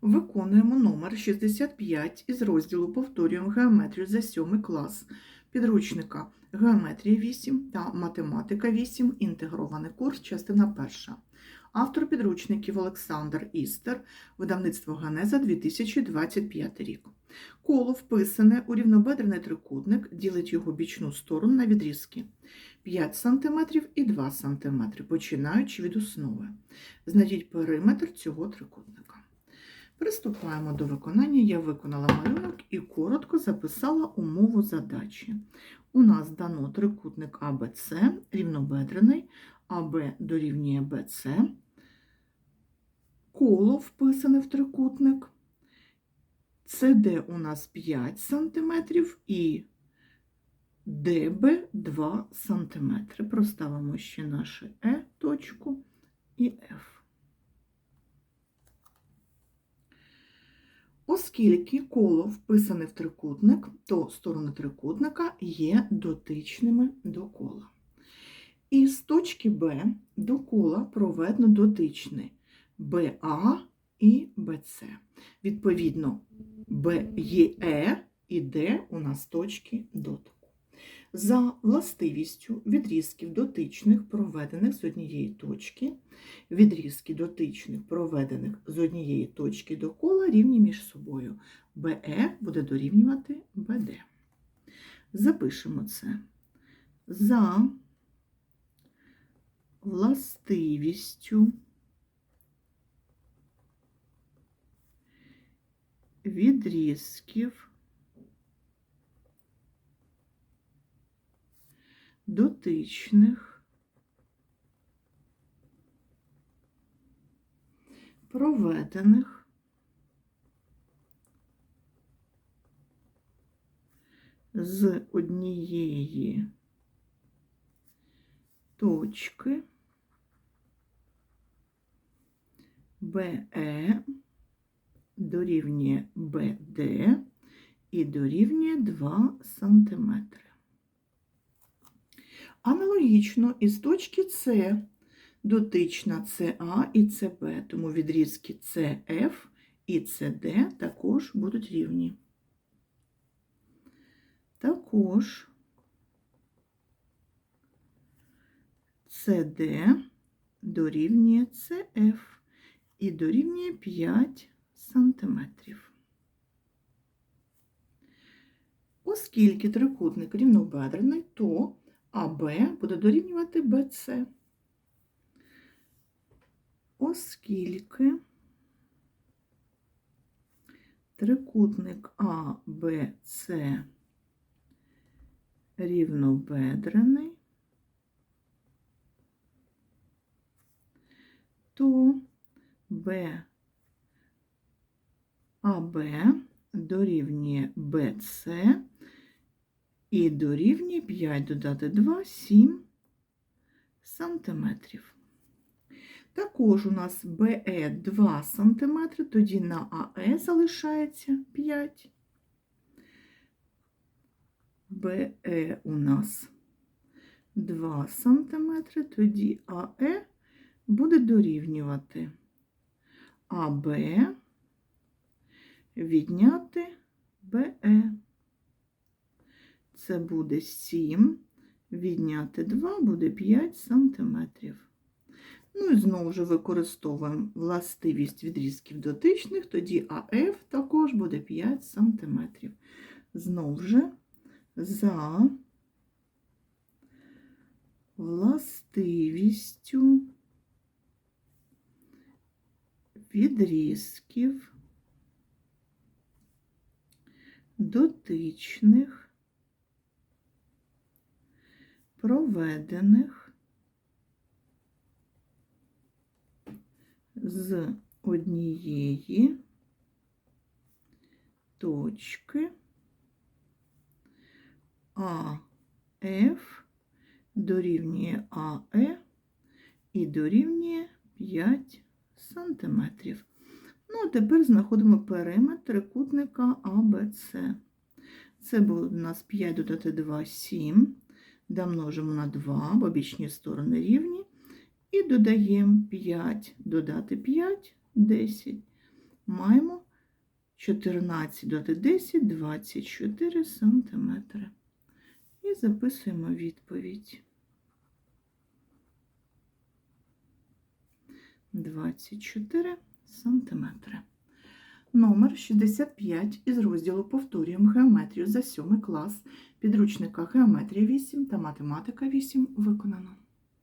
Виконуємо номер 65 із розділу Повторюємо геометрію за 7 клас підручника Геометрія 8 та Математика 8. Інтегрований курс, частина 1. Автор підручників Олександр Істер, видавництво Ганеза 2025 рік. Коло вписане у рівнобедрений трикутник, ділить його бічну сторону на відрізки 5 см і 2 см, починаючи від основи. Знайдіть периметр цього трикутника. Приступаємо до виконання. Я виконала малюнок і коротко записала умову задачі. У нас дано трикутник АБЦ, рівнобедрений, АБ дорівнює БЦ, коло вписане в трикутник, СД у нас 5 см і ДБ 2 см. Проставимо ще наше Е точку і Ф. Оскільки коло вписане в трикутник, то сторони трикутника є дотичними до кола. І з точки Б до кола проведено дотичні БА і БЦ. Відповідно, БЄ і Д у нас точки дотику. За властивістю відрізків дотичних, проведених з однієї точки, відрізки дотичних, проведених з однієї точки до кола, рівні між собою. БЕ буде дорівнювати БД. Запишемо це. За властивістю відрізків дотичних, проведених. З однієї точки. БЕ дорівнює БД і дорівнює 2 см. Аналогічно із точки С дотична СА і СБ, тому відрізки CF і CD також будуть рівні. Також CD дорівнює CF і дорівнює 5 сантиметрів. Оскільки трикутник рівнобедрений, то АБ буде дорівнювати БЦ. Оскільки трикутник АБЦ рівнобедрений, то Б АБ дорівнює БЦ і дорівнює 5 додати 2, 7 сантиметрів. Також у нас БЕ 2 см, тоді на АЕ залишається 5. БЕ у нас 2 см, тоді АЕ буде дорівнювати АБ відняти БЕ. Це буде 7, відняти 2 буде 5 сантиметрів. Ну і знову ж використовуємо властивість відрізків дотичних, тоді АФ також буде 5 см. Знову ж за властивістю відрізків дотичних, проведених з однієї точки АФ дорівнює АЕ і дорівнює 5 сантиметрів. Ну, а тепер знаходимо периметр трикутника АБЦ. Це буде у нас 5 додати 2, 7. Домножимо на 2, бо бічні сторони рівні. І додаємо 5, додати 5, 10. маємо 14 додати 10, 24 сантиметри. І записуємо відповідь. 24 сантиметри. Номер 65 із розділу Повторюємо геометрію за 7 клас підручника Геометрія 8 та Математика 8 виконано.